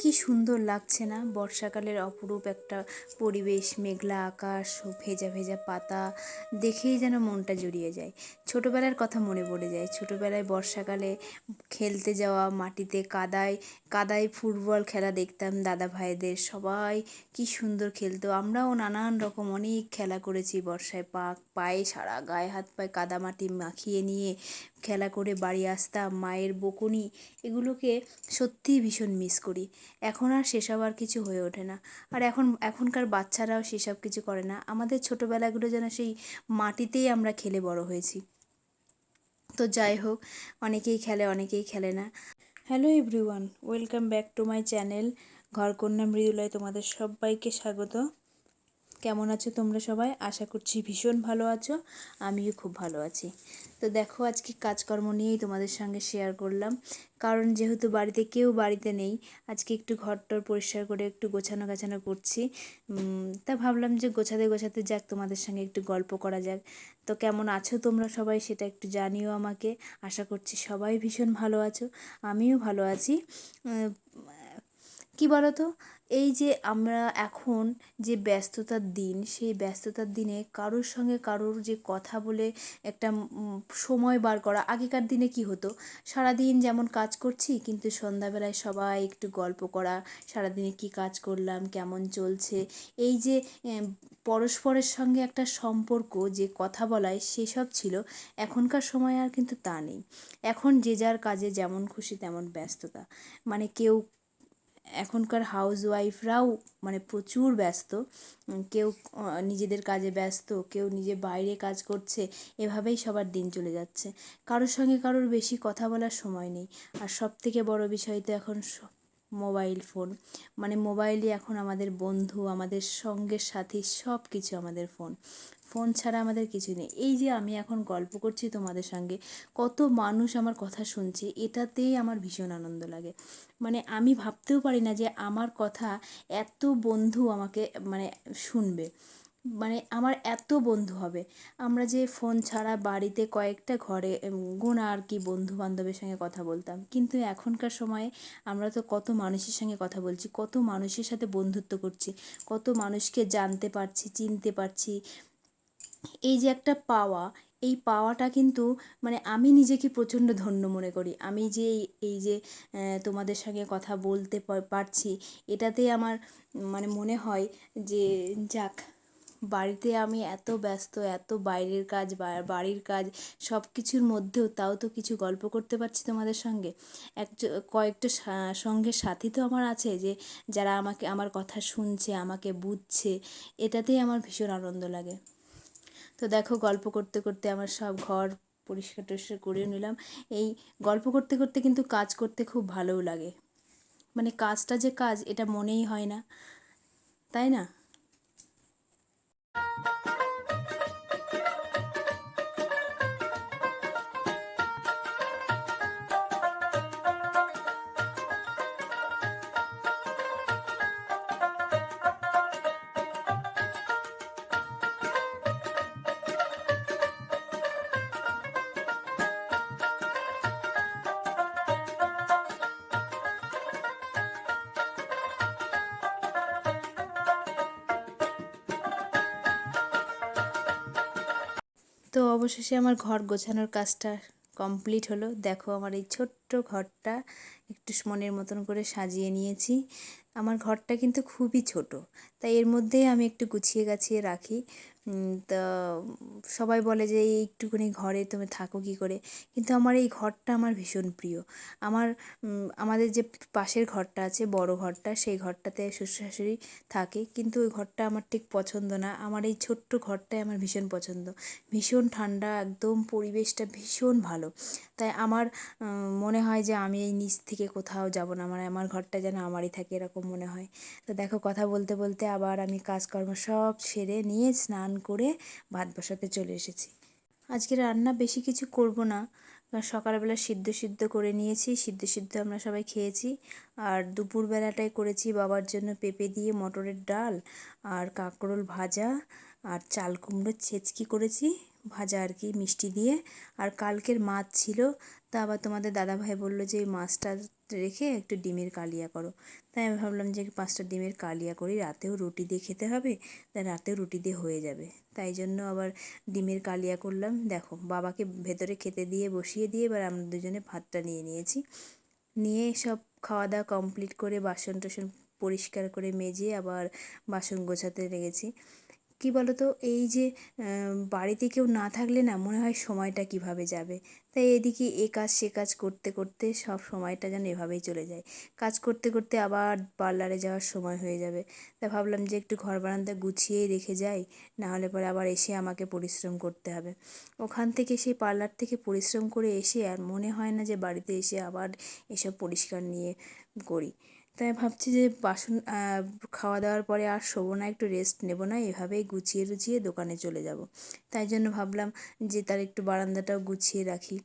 কি সুন্দর লাগছে না? বর্ষাকালের অপরূপ একটা পরিবেশ, মেঘলা আকাশ ভেজা ভেজা পাতা দেখেই যেন মনটা জুড়িয়ে যায়। ছোটোবেলার কথা মনে পড়ে যায়। ছোটোবেলায় বর্ষাকালে খেলতে যাওয়া, মাটিতে কাদায় কাদায় ফুটবল খেলা দেখতাম দাদা ভাইদের। সবাই কি সুন্দর খেলতো। আমরাও নানান রকম অনেক খেলা করেছি। বর্ষায় পা পায়ে সারা গায়ে হাত পায়ে কাদা মাটি মাখিয়ে নিয়ে খেলা করে বাড়ি আসতাম। মায়ের বকুনি এগুলোকে সত্যিই ভীষণ মিস করি। এখন আর সেসব আর কিছু হয়ে ওঠে না। আর এখন, এখনকার বাচ্চারাও সেসব কিছু করে না। আমাদের ছোটোবেলাগুলো যেন সেই মাটিতেই আমরা খেলে বড় হয়েছি। তো যাই হোক, অনেকেই খেলে অনেকেই খেলে না। Hello everyone welcome back to my channel ঘরকন্যা মৃদুলয় তোমাদের সবাইকে স্বাগত। কেমন আছো তোমরা সবাই? আশা করছি ভীষণ ভালো আছো, আমিও খুব ভালো আছি। তো দেখো আজকে কাজকর্ম নিয়েই তোমাদের সঙ্গে শেয়ার করলাম। কারণ যেহেতু বাড়িতে কেউ বাড়িতে নেই, আজকে একটু ঘরটর পরিষ্কার করে একটু গোছানো গাছানো করছি। তা ভাবলাম যে গোছাতে গোছাতে যাক, তোমাদের সঙ্গে একটু গল্প করা যাক। তো কেমন আছো তোমরা সবাই সেটা একটু জানিও আমাকে। আশা করছি সবাই ভীষণ ভালো আছো, আমিও ভালো আছি। কি বলো তো এই যে আমরা এখন যে ব্যস্ততার দিন, সেই ব্যস্ততার দিনে কারোর সঙ্গে কারোর যে কথা বলে একটা সময় বার করা, আগেকার দিনে কি হতো? সারাদিন যেমন কাজ করছি, কিন্তু সন্ধ্যাবেলায় সবাই একটু গল্প করা, সারাদিনে কি কাজ করলাম, কেমন চলছে? এই যে পরস্পরের সঙ্গে একটা সম্পর্ক, যে কথা বলায়, সেসব ছিল। এখনকার সময় আর কিন্তু তা নেই। এখন যে যার কাজে যেমন খুশি তেমন ব্যস্ততা। মানে কেউ এখনকার হাউস ওয়াইফরাও মানে প্রচুর ব্যস্ত। কেউ নিজেদের কাজে ব্যস্ত, কেউ নিজে বাইরে কাজ করছে, এভাবেই সবার দিন চলে যাচ্ছে। কারোর সঙ্গে কারোর বেশি কথা বলার সময় নেই। আর সব থেকে বড় বিষয় তো এখন মোবাইল ফোন। মানে মোবাইলই এখন আমাদের বন্ধু, আমাদের সঙ্গে সাথী সব কিছু আমাদের ফোন। ফোন ছাড়া আমাদের কিছু নেই। এই যে আমি এখন গল্প করছি তোমাদের সঙ্গে, কত মানুষ আমার কথা শুনছে, এটাতেই আমার ভীষণ আনন্দ লাগে। মানে আমি ভাবতেও পারি না যে আমার কথা এত বন্ধু আমাকে মানে শুনবে। মানে আমার এত বন্ধু হবে। আমরা যে ফোন ছাড়া বাড়িতে কয়েকটা ঘরে গোনা আর কি বন্ধু বান্ধবের সঙ্গে কথা বলতাম। কিন্তু এখনকার সময়ে আমরা তো কত মানুষের সঙ্গে কথা বলছি, কত মানুষের সাথে বন্ধুত্ব করছি, কত মানুষকে জানতে পারছি, চিনতে পারছি। এই যে একটা পাওয়া, এই পাওয়াটা কিন্তু মানে আমি নিজেকে প্রচণ্ড ধন্য মনে করি। আমি যে এই যে তোমাদের সঙ্গে কথা বলতে পারছি, এটাতেই আমার মানে মনে হয় যে, যাক বাড়িতে আমি এত ব্যস্ত, এত বাইরের কাজ বাড়ির কাজ সব কিছুর মধ্যেও তাও তো কিছু গল্প করতে পারছি তোমাদের সঙ্গে। এক কয়েকটা সঙ্গে সাথী তো আমার আছে যে, যারা আমাকে, আমার কথা শুনছে, আমাকে বুঝছে, এটাতেই আমার ভীষণ আনন্দ লাগে। তো দেখো, গল্প করতে করতে আমার সব ঘর পরিষ্কার টরিষ্কার করেও নিলাম। এই গল্প করতে করতে কিন্তু কাজ করতে খুব ভালোও লাগে। মানে কাজটা যে কাজ, এটা মনেই হয় না। তাই না? Thank you. তো অবশেষে আমার ঘর গোছানোর কাজটা কমপ্লিট হলো। দেখো আমার এই ছোট্ট ঘরটা একটু মনের মতন করে সাজিয়ে নিয়েছি। আমার ঘরটা কিন্তু খুবই ছোট, তাই এর মধ্যেই আমি একটু গুছিয়ে গাছিয়ে রাখি। তা সবাই বলে যে, এই একটুখানি ঘরে তুমি থাকো কী করে? কিন্তু আমার এই ঘরটা আমার ভীষণ প্রিয়। আমার আমাদের যে পাশের ঘরটা আছে, বড় ঘরটা, সেই ঘরটাতে শ্বশুর শাশুড়ি থাকে। কিন্তু ওই ঘরটা আমার ঠিক পছন্দ না। আমার এই ছোট্ট ঘরটাই আমার ভীষণ পছন্দ। ভীষণ ঠান্ডা, একদম পরিবেশটা ভীষণ ভালো। তাই আমার মনে হয় যে, আমি এই নিচ থেকে কোথাও যাব না। আমার আমার ঘরটা যেন আমারই থাকে, এরকম মনে হয়। তো দেখো, কথা বলতে বলতে আবার আমি কাজকর্ম সব সেরে নিয়ে স্নান করে ভাত বসাতে চলে এসেছি। আজকে রান্না বেশি কিছু করব না সকালবেলা সিদ্ধ সিদ্ধ করে নিয়েছি, সিদ্ধ সিদ্ধ আমরা সবাই খেয়েছি। আর দুপুরবেলাটায় করেছি বাবার জন্য পেঁপে দিয়ে মটরের ডাল, আর কাঁকরোল ভাজা, আর চাল কুমড়োর ছেচকি করেছি, ভাজা আর কি মিষ্টি দিয়ে। আর কালকের মাছ ছিল, তা আবার তোমাদের দাদাভাই বলল যে এই মাছটা রেখে একটু ডিমের কালিয়া করো। তাই আমি ভাবলাম যে পাঁচটা ডিমের কালিয়া করি, রাতেও রুটি দিয়ে খেতে হবে, তাই রাতেও রুটি দিয়ে হয়ে যাবে। তাই জন্য আবার ডিমের কালিয়া করলাম। দেখো, বাবাকে ভেতরে খেতে দিয়ে বসিয়ে দিয়ে এবার আমরা দুজনে ভাতটা নিয়ে নিয়েছি। নিয়ে সব খাওয়া দাওয়া কমপ্লিট করে বাসন টাসন পরিষ্কার করে মেজে আবার বাসন গোছাতে লেগেছি কী বলো তো এই যে বাড়িতে কেউ না থাকলে না মনে হয় সময়টা কীভাবে যাবে? তাই এদিকে এ কাজ সে কাজ করতে করতে সব সময়টা যেন এভাবেই চলে যায়। কাজ করতে করতে আবার পার্লারে যাওয়ার সময় হয়ে যাবে। তাই ভাবলাম যে একটু ঘর বারান্দা গুছিয়েই রেখে যাই নাহলে পরে আবার এসে আমাকে পরিশ্রম করতে হবে। ওখান থেকে সেই পার্লার থেকে পরিশ্রম করে এসে আর মনে হয় না যে বাড়িতে এসে আবার এসব পরিষ্কার নিয়ে করি। তাই ভাবছি যে বাসন খাওয়া দাওয়ার পরে আর শোবো না, একটু রেস্ট নেব না, এভাবেই গুছিয়ে রুছিয়ে দোকানে চলে যাব। তাই জন্য ভাবলাম যে তার একটু বারান্দাটাও গুছিয়ে রাখি।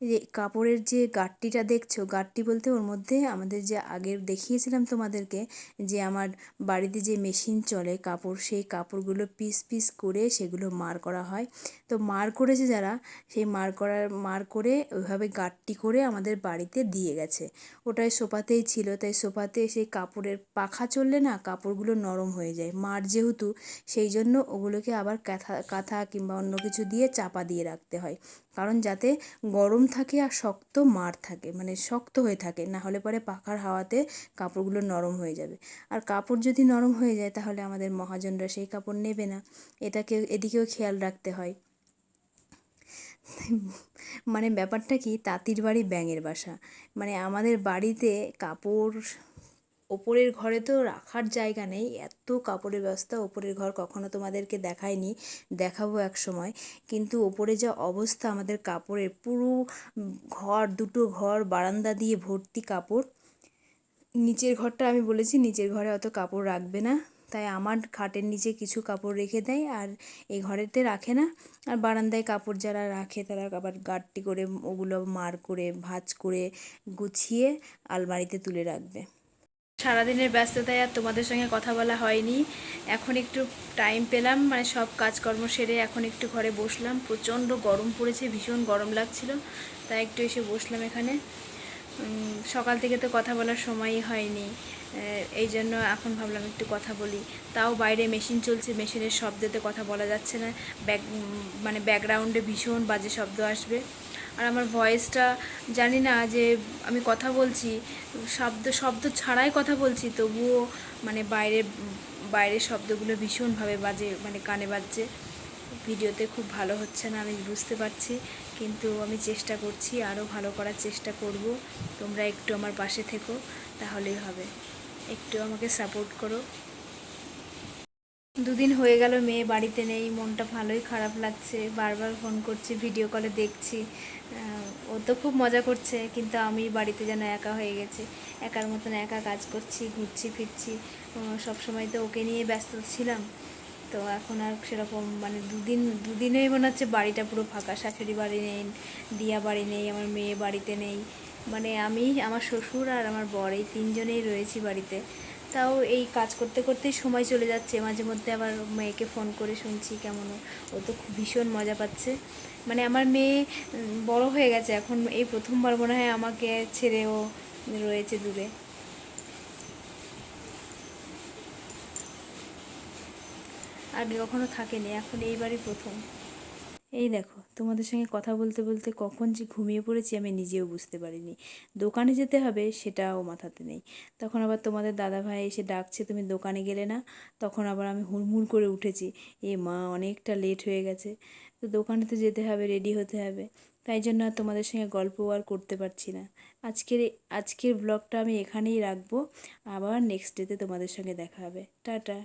যে কাপড়ের যে গাঁটটিটা দেখছ, গাঁটটি বলতে ওর মধ্যে আমাদের যে আগের দেখিয়েছিলাম তোমাদেরকে যে আমার বাড়িতে যে মেশিন চলে কাপড়, সেই কাপড়গুলো পিস পিস করে সেগুলো মার করা হয়। তো মার করেছে যারা, সেই মার করার মার করে ওইভাবে গাঁটটি করে আমাদের বাড়িতে দিয়ে গেছে। ওটাই সোফাতেই ছিল, তাই সোফাতে সেই কাপড়ের পাখা চললে না কাপড়গুলো নরম হয়ে যায়। মার যেহেতু, সেই জন্য ওগুলোকে আবার কাঁথা কাঁথা কিংবা অন্য কিছু দিয়ে চাপা দিয়ে রাখতে হয়। কারণ যাতে গরম থাকে আর শক্ত মার থাকে মানে শক্ত হয়ে থাকে, না হলে পরে পাখার হাওয়াতে কাপড়গুলো নরম হয়ে যাবে। আর কাপড় যদি নরম হয়ে যায় তাহলে আমাদের মহাজনরা সেই কাপড় নেবে না। এটাকে, এদিকেও খেয়াল রাখতে হয়। মানে ব্যাপারটা কি? তাঁতির বাড়ি ব্যাঙের বাসা। মানে আমাদের বাড়িতে কাপড় ওপরের ঘরে তো রাখার জায়গা নেই। এত কাপড়ের ব্যবস্থা ওপরের ঘর কখনো তোমাদেরকে দেখায়নি, দেখাবো এক সময়। কিন্তু ওপরে যা অবস্থা আমাদের কাপড়ের, পুরো ঘর, দুটো ঘর, বারান্দা দিয়ে ভর্তি কাপড়। নিচের ঘরটা আমি বলেছি, নিচের ঘরে অত কাপড় রাখবে না। তাই আমার খাটের নিচে কিছু কাপড় রেখে দেয় আর এই ঘরেতে রাখে না। আর বারান্দায় কাপড় যারা রাখে তারা আবার গাঁটটি করে ওগুলো মার করে, ভাঁজ করে গুছিয়ে আলমারিতে তুলে রাখবে। সারাদিনের ব্যস্ততায় আর তোমাদের সঙ্গে কথা বলা হয়নি। এখন একটু টাইম পেলাম মানে সব কাজকর্ম সেরে এখন একটু ঘরে বসলাম। প্রচণ্ড গরম পড়েছে, ভীষণ গরম লাগছিল, তাই একটু এসে বসলাম এখানে। সকাল থেকে তো কথা বলার সময়ই হয়নি। এই জন্য এখন ভাবলাম একটু কথা বলি। তাও বাইরে মেশিন চলছে মেশিনের শব্দতে কথা বলা যাচ্ছে না। ব্যাক মানে ব্যাকগ্রাউন্ডে ভীষণ বাজে শব্দ আসবে। আর আমার ভয়েসটা জানি না যে আমি কথা বলছি, শব্দ শব্দ ছাড়াই কথা বলছি, তবুও মানে বাইরে বাইরের শব্দগুলো ভীষণভাবে বাজে মানে কানে বাজছে। ভিডিওতে খুব ভালো হচ্ছে না, আমি বুঝতে পারছি, কিন্তু আমি চেষ্টা করছি, আরও ভালো করার চেষ্টা করব। তোমরা একটু আমার পাশে থেকো, তাহলেই হবে। একটু আমাকে সাপোর্ট করো। দুদিন হয়ে গেল, মেয়ে বাড়িতে নেই, মনটা ভালোই খারাপ লাগছে। বারবার ফোন করছি ভিডিও কলে দেখছি। ও তো খুব মজা করছে, কিন্তু আমি বাড়িতে যেন একা হয়ে গেছি। একার মতন একা কাজ করছি, ঘুরছি, ফিরছি। সব সময় তো ওকে নিয়ে ব্যস্ত ছিলাম। তো এখন আর সেরকম মানে দুদিন দুদিনেই মনে হচ্ছে বাড়িটা পুরো ফাঁকা। শাশুড়ি বাড়ি নেই, দিয়া বাড়ি নেই, আমার মেয়ে বাড়িতে নেই। মানে আমি, আমার শ্বশুর আর আমার বর, এই তিনজনেই রয়েছি বাড়িতে। তাও এই কাজ করতে করতেই সময় চলে যাচ্ছে। মাঝে মধ্যে আবার মেয়েকে ফোন করে শুনছি কেমন ও তো খুব ভীষণ মজা পাচ্ছে। মানে আমার মেয়ে বড় হয়ে গেছে। এখন এই প্রথমবার মনে হয় আমাকে ছেড়েও রয়েছে দূরে। আগে কখনো থাকেনি, এখন এইবারই প্রথম। এই দেখো, তোমাদের সঙ্গে কথা বলতে বলতে কখন যে ঘুমিয়ে পড়েছি আমি নিজেও বুঝতে পারিনি। দোকানে যেতে হবে সেটাও মাথাতে নেই। তখন আবার তোমাদের দাদা ভাই এসে ডাকছে, তুমি দোকানে গেলে না? তখন আবার আমি হুড়মুড় করে উঠেছি, এ মা, অনেকটা লেট হয়ে গেছে। তো দোকানে তো যেতে হবে রেডি হতে হবে। তাই জন্য আর তোমাদের সঙ্গে গল্প আর করতে পারছি না। আজকের আজকের ব্লগটা আমি এখানেই রাখব। আবার নেক্সট ডেতে তোমাদের সঙ্গে দেখা হবে। টাটা।